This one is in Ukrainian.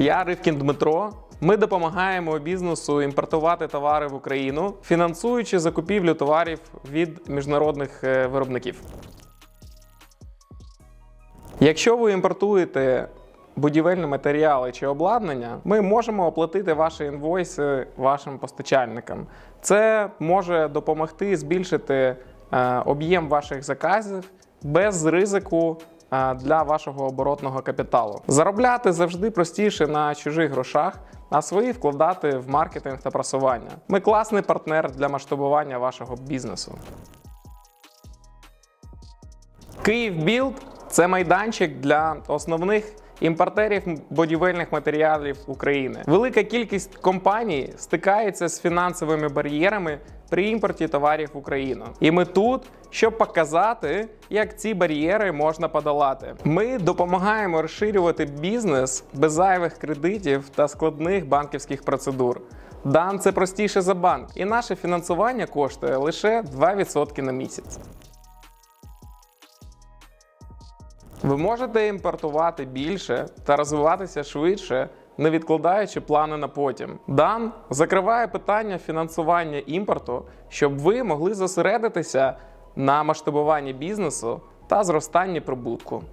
Я Ривкін Дмитро. Ми допомагаємо бізнесу імпортувати товари в Україну, фінансуючи закупівлю товарів від міжнародних е, виробників. Якщо ви імпортуєте будівельні матеріали чи обладнання, ми можемо оплатити ваші інвойси вашим постачальникам. Це може допомогти збільшити е, об'єм ваших заказів без ризику е, для вашого оборотного капіталу. Заробляти завжди простіше на чужих грошах, а свої вкладати в маркетинг та просування. Ми класний партнер для масштабування вашого бізнесу. Київ Білд це майданчик для основних імпортерів будівельних матеріалів України. Велика кількість компаній стикається з фінансовими бар'єрами при імпорті товарів в Україну. І ми тут, щоб показати, як ці бар'єри можна подолати. Ми допомагаємо розширювати бізнес без зайвих кредитів та складних банківських процедур. Дан це простіше за банк, і наше фінансування коштує лише 2% на місяць. Ви можете імпортувати більше та розвиватися швидше, не відкладаючи плани на потім. Дан закриває питання фінансування імпорту, щоб ви могли зосередитися на масштабуванні бізнесу та зростанні прибутку.